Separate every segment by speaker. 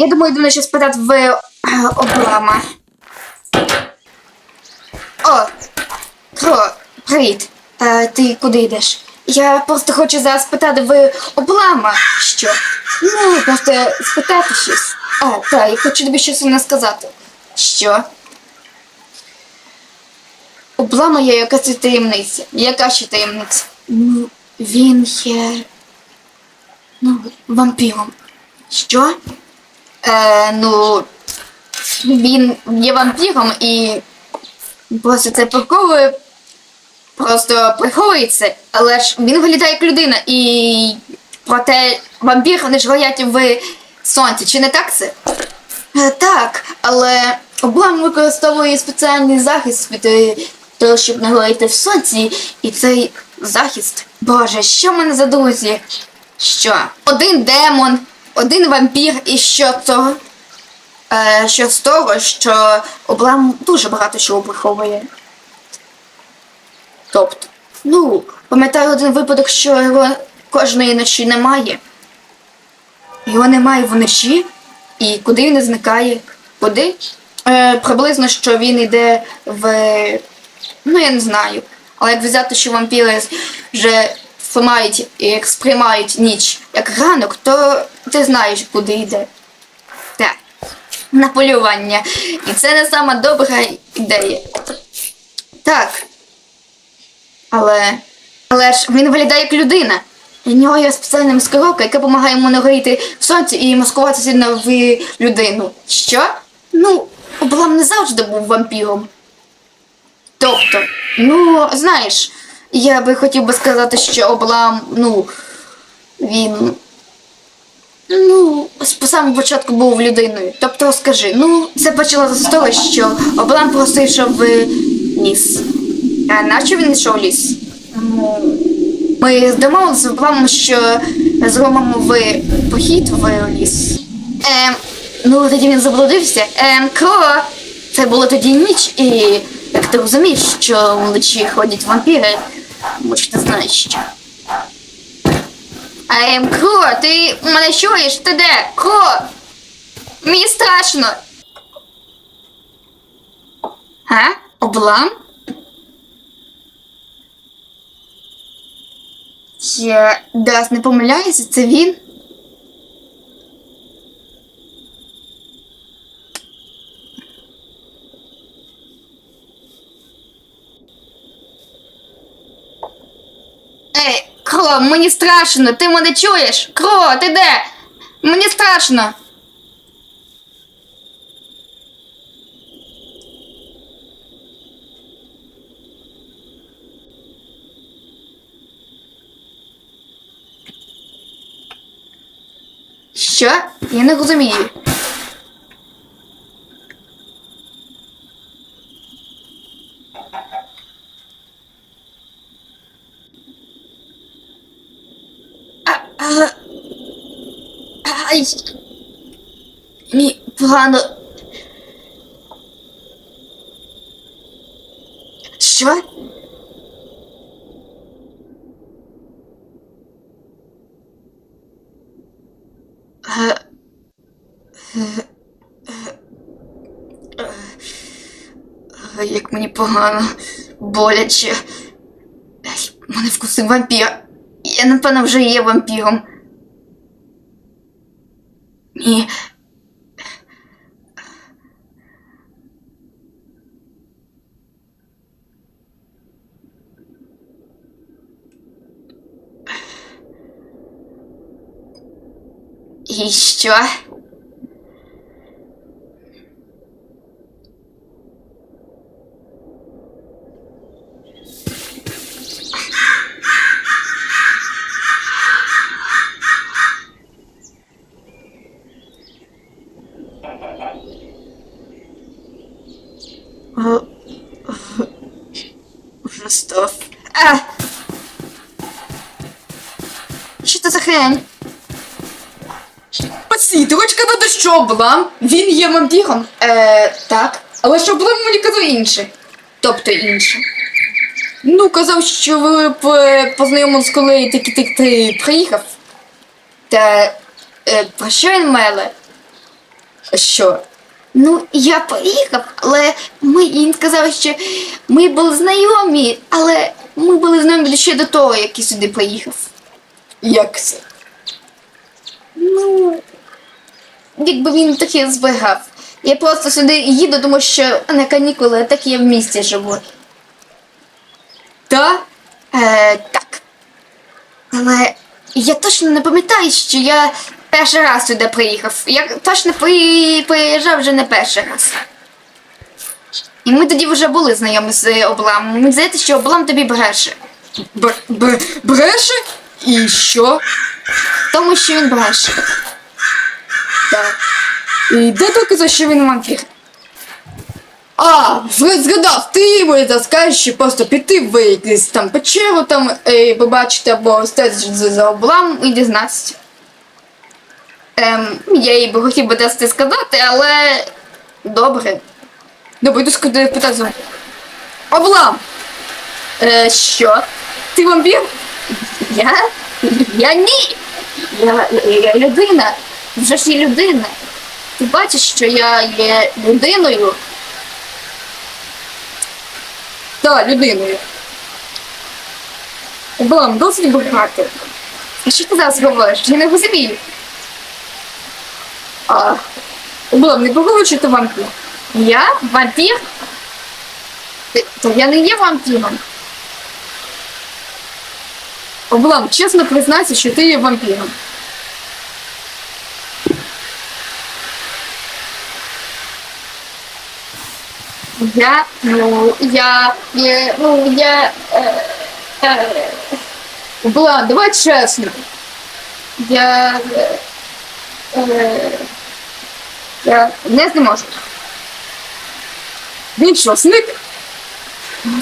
Speaker 1: я думаю, йду ще спитати в е, облама. О, Кро, привіт. Е, ти куди йдеш? Я просто хочу зараз спитати в облама. Що? Ну, просто спитати щось. А, так, я хочу тобі щось не сказати. Що? Облама є якась таємниця. Яка ще таємниця? Ну, він є. Ну, вампіром. Що? Е, ну. Він є вампіром і просто це приховує. Просто приховується, але ж він виглядає як людина і проте вампір не ж горять в сонці, чи не так це? Е, Так, але облам використовує спеціальний захист від того, щоб не горіти в сонці, і цей захист. Боже, що в мене за друзі? Що? Один демон, один вампір, і що цього? Е, що з того, що облам дуже багато чого приховує. Тобто, ну, пам'ятаю один випадок, що його кожної ночі немає. Його немає вночі, і куди він зникає? Куди? Е, приблизно, що він йде в. Ну, я не знаю. Але як взяти, що вампіри вже сприймають і сприймають ніч як ранок, то ти знаєш, куди йде. Так. На полювання. І це не сама добра ідея. Так. Але. Але ж він виглядає як людина. У нього є спеціальна маскировка, яка допомагає йому не в сонці і маскуватися на людину. Що? Ну, Облам не завжди був вампіром. Тобто, ну, знаєш, я би хотів би сказати, що Облам, ну, він. Ну, з самого початку був людиною. Тобто, скажи, ну, це почалося з того, що Облам просто йшов в ліс. А наче він йшов в ліс? Ну, ми домовилися з Обламом, що зробимо в похід в ліс. Ем, ну тоді він заблудився. Ем, Кро, це було тоді ніч, і як ти розумієш, що вночі ходять вампіри, може ти знаєш що. Ем, Кро, ти мене чуєш? Ти де? Кро! Мені страшно. А? Облам? Я Дас не помиляюся, це він. Ей, Кро, мені страшно, ти мене чуєш? Кро, ти де? Мені страшно. Що? Я не розумію. Ай. Мені погано. Що? Е, Як мені погано, боляче. Мене вкусив вампір. Я, напевно, вже є вампіром. Ні. І що? О, Ростов. А! Що це за хрень?
Speaker 2: Паці, ти хочеш казати, що Облам? Він є вампіром.
Speaker 1: Е, так.
Speaker 2: Але що Облам мені казав інше.
Speaker 1: Тобто інше.
Speaker 2: Ну, казав, що ви п- познайомились, коли тільки ти, ти приїхав.
Speaker 1: Та е, про що він меле?
Speaker 2: Що?
Speaker 1: Ну, я поїхав, але ми їм сказали, що ми були знайомі, але ми були знайомі ще до того, як я сюди приїхав.
Speaker 2: Як це?
Speaker 1: Ну, якби він таки збігав. Я просто сюди їду, тому що на канікули, а так я в місті живу.
Speaker 2: Та?
Speaker 1: Е, так. Але я точно не пам'ятаю, що я перший раз сюди приїхав. Я точно при... приїжджав вже не перший раз. І ми тоді вже були знайомі з обламом. Мені здається, що облам тобі бреше.
Speaker 2: Б- б- бреше? І що?
Speaker 1: Тому що він бреше.
Speaker 2: Так. І де докази, що він вампір? А, згадав, ти йому це скажеш, що просто піти в якусь там печеру там і побачити або стежити за. Облам
Speaker 1: і дізнатися. Ем, я їй би хотів би дасти сказати, але добре.
Speaker 2: Добре, йду скуди питати облам.
Speaker 1: Е, що?
Speaker 2: Ти вампір?
Speaker 1: Я? Я ні. Я, я, я людина. Вже ж є людина. Ти бачиш, що я є людиною.
Speaker 2: Так, людиною. Облам, досить багато.
Speaker 1: А що ти зараз говориш? Я не розумію.
Speaker 2: А, поговорю, чи ти вампір?
Speaker 1: Я вампір? То я не є вампіром.
Speaker 2: Облам, чесно признайся, що ти є вампіром.
Speaker 1: Я, ну, я, я, ну, я, е, е,
Speaker 2: Облам, давай чесно.
Speaker 1: я, е, я не зможу.
Speaker 2: Він що, сник?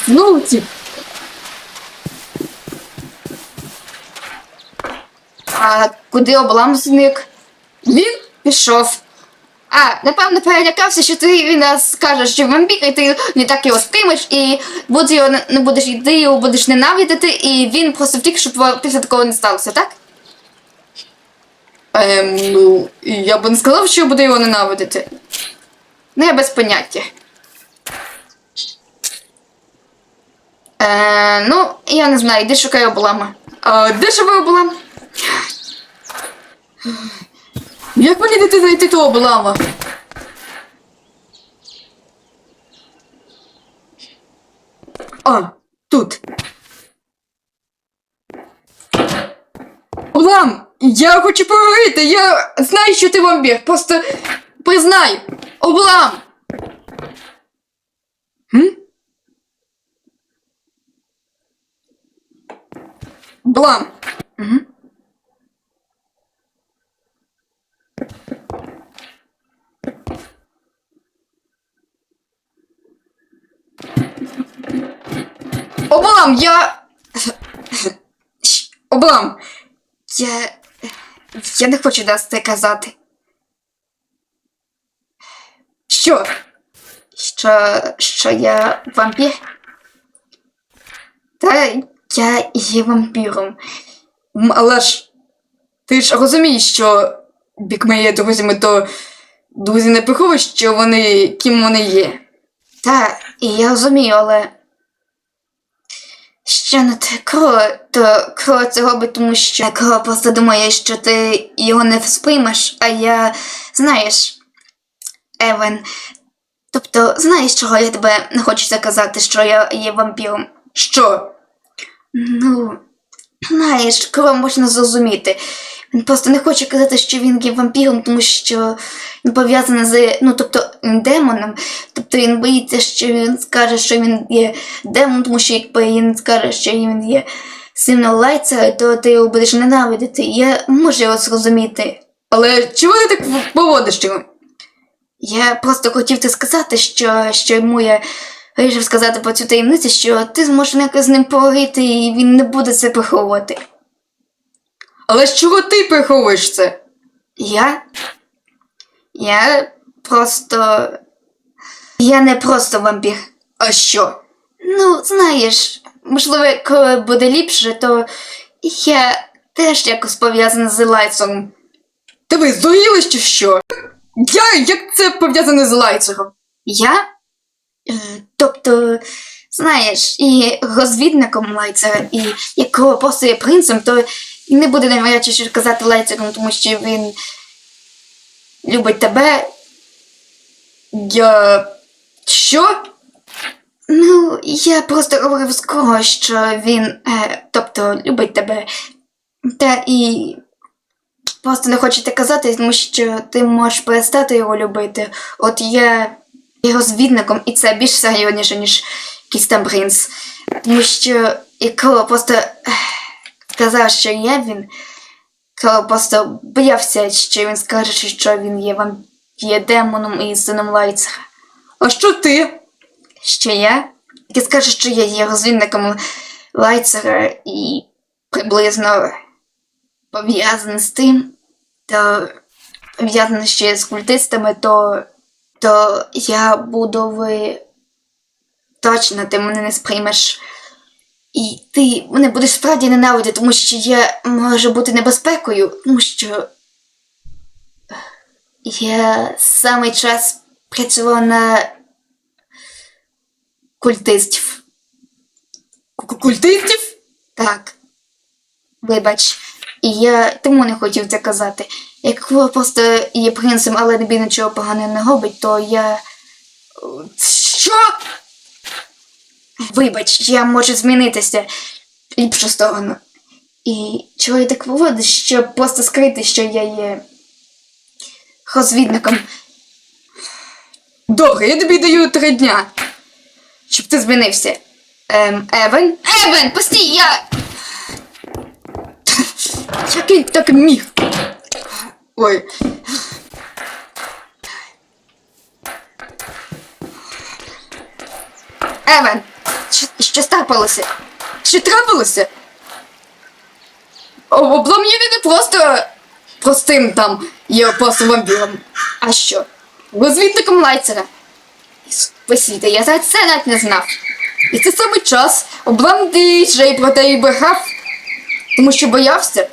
Speaker 2: Знову ті.
Speaker 1: А куди облам зник?
Speaker 2: Він?
Speaker 1: Пішов. А, напевно, перелякався, що ти нас скажеш, що вампір, і ти не так його сприймеш, і буде його не- будеш йти, його будеш ненавидити, і він просто втік, щоб після такого не сталося, так?
Speaker 2: Ем, ну, я би не сказав, що я буду його ненавидити.
Speaker 1: Ну, я без поняття. Е, ну, я не знаю, йди шукай облама.
Speaker 2: А де живе облам? Як мені дійти знайти того облама? А, тут. Облам! Я хочу поговорити, я знаю, що ти вампір, просто признай! Облам! М? Облам!
Speaker 1: Угу.
Speaker 2: Облам, я. Облам,
Speaker 1: Я. Я не хочу нас це казати.
Speaker 2: що?
Speaker 1: Що. що я вампір? Та я є вампіром.
Speaker 2: Але ж ти ж розумієш, що бік ми друзями, то друзі не приховують, що вони ким вони є.
Speaker 1: Та, і я розумію, але. Що не те кро, то кро це робить, тому що кро просто думає, що ти його не сприймеш, а я. знаєш, Евен. Тобто, знаєш, чого я тебе не хочу сказати, що я є вампіром?
Speaker 2: Що?
Speaker 1: Ну, знаєш, кро можна зрозуміти. Він просто не хоче казати, що він є вампіром, тому що він пов'язаний з, ну, тобто, демоном. Тобто він боїться, що він скаже, що він є демоном, тому що якби він скаже, що він є сином лайця, то ти його будеш ненавидити. Я можу його зрозуміти.
Speaker 2: Але чого ти так поводиш його?
Speaker 1: Я просто хотів ти сказати, що, що йому я вирішив сказати про цю таємницю, що ти зможеш якось з ним поговорити, і він не буде це приховувати.
Speaker 2: Але з чого ти приховуєш це?
Speaker 1: Я? Я просто. Я не просто вампір.
Speaker 2: А що?
Speaker 1: Ну, знаєш, можливо, коли буде ліпше, то я теж якось пов'язана з лайцом.
Speaker 2: Ти ви здуріли чи що? Я, як це пов'язане з лайцером?
Speaker 1: Я? Е, тобто, знаєш, і розвідником Лайцера, і якого просто є принцем, то і не буде найврядчіше казати Лайцером, тому що він любить тебе.
Speaker 2: Я. Що?
Speaker 1: Ну, я просто говорив з кого, що він, е, тобто, любить тебе. Та і просто не хочете казати, тому що ти можеш перестати його любити. От я є розвідником, і це більш серйозніше, ніж якийсь там принц. Тому що коли просто ех, сказав, що є він, коли просто боявся, що він скаже, що він є вам є демоном і сином Лайцера.
Speaker 2: А що ти?
Speaker 1: Що я? Ти скажеш, що я є розвідником Лайцера і приблизно пов'язаний з тим, то пов'язаний ще з культистами, то, то я буду ви точно ти мене не сприймеш. І ти мене будеш справді ненавидіти, тому що я можу бути небезпекою, тому що я саме час працював на культистів.
Speaker 2: Культистів?
Speaker 1: Так. Вибач. І я тому не хотів це казати. Як просто є принцем, але тобі нічого поганого не робить, то я.
Speaker 2: Що?
Speaker 1: Вибач, я можу змінитися ліпшу сторону. І чого я так поводу, щоб просто скрити, що я є розвідником,
Speaker 2: Добре, я тобі даю три дня.
Speaker 1: щоб ти змінився. Ем, Евен? Евен, постій, я.
Speaker 2: Як він так міг? Ой.
Speaker 1: Евен! Що, стапалося?
Speaker 2: Що трапилося? О, Облам є не просто простим там, є просто вампіром.
Speaker 1: А що?
Speaker 2: Розвідником лайцера.
Speaker 1: Посійте, я за це навіть не знав.
Speaker 2: І це саме час. Облам діджей про те і брехав, тому що боявся.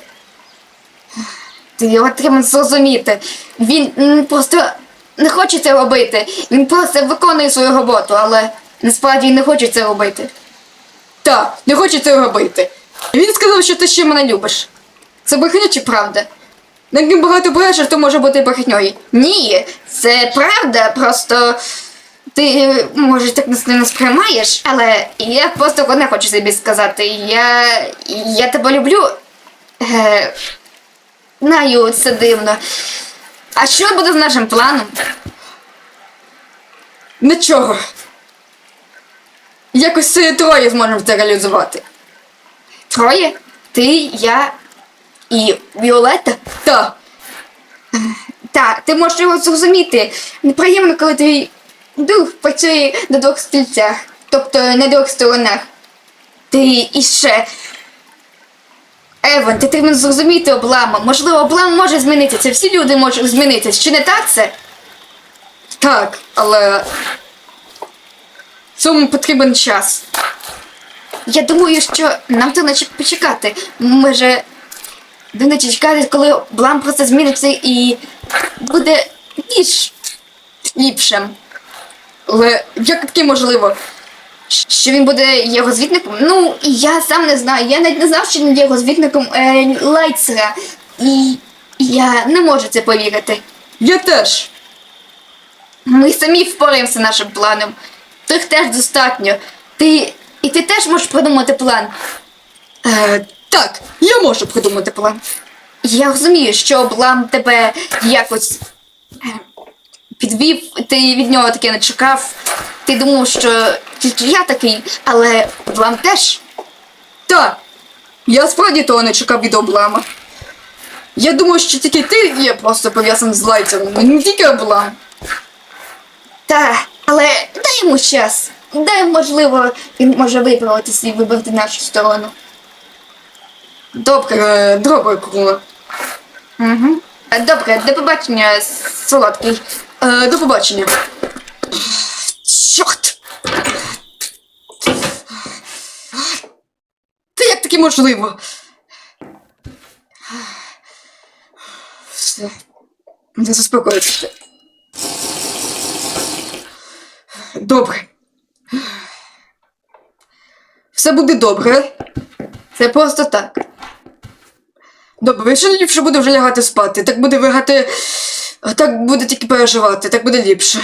Speaker 1: Ти його треба зрозуміти. Він просто не хоче це робити. Він просто виконує свою роботу, але насправді не хоче це робити.
Speaker 2: Так, не хоче це робити. Він сказав, що ти ще мене любиш. Це брехня чи правда? Як він багато брешеш, то може бути брехньою.
Speaker 1: Ні, це правда, просто ти може так не сприймаєш, але я просто не хочу собі сказати. Я, я тебе люблю. Е, знаю, це дивно. А що буде з нашим планом?
Speaker 2: Нічого. Якось троє зможемо це реалізувати.
Speaker 1: Троє? Ти, я і Віолетта?
Speaker 2: Так.
Speaker 1: Так, ти можеш його зрозуміти. Неприємно, коли твій дух працює на двох стільцях, тобто на двох сторонах. Ти іще. Еван, ти треба зрозуміти облама. Можливо, облам може змінитися. Всі люди можуть змінитися. Чи не так це?
Speaker 2: Так, але цьому потрібен час.
Speaker 1: Я думаю, що нам наче почекати. Може, до ночі чекати, коли облам просто зміниться і буде більш ліпшим.
Speaker 2: Але як таке можливо?
Speaker 1: Що він буде є розвідником? Ну, я сам не знаю. Я навіть не знав, що він є розвідником е, Лайцера. І я не можу це повірити.
Speaker 2: Я теж.
Speaker 1: Ми самі впораємося нашим планом. Тих теж достатньо. Ти. І ти теж можеш придумати план.
Speaker 2: Е, так, я можу придумати план.
Speaker 1: Я розумію, що облам тебе якось е, підвів, ти від нього таке не чекав. Ти думав, що тільки я такий, але облам теж.
Speaker 2: Так, я справді того не чекав від облама. Я думав, що тільки ти є просто пов'язаний з лайцером, а не тільки облам.
Speaker 1: Та, але дай йому час. Дай, можливо, він може виправитися і вибрати нашу сторону.
Speaker 2: Добре, е, добре, крула.
Speaker 1: Угу. Добре, до побачення, солодкий.
Speaker 2: Е, до побачення.
Speaker 1: Чорт!
Speaker 2: Та як таке можливо? Все. Не заспокоїтися. Добре. Все буде добре. Це просто так. Добре, ще ліпше буде вже лягати спати. Так буде вигати. Так буде тільки переживати, так буде ліпше.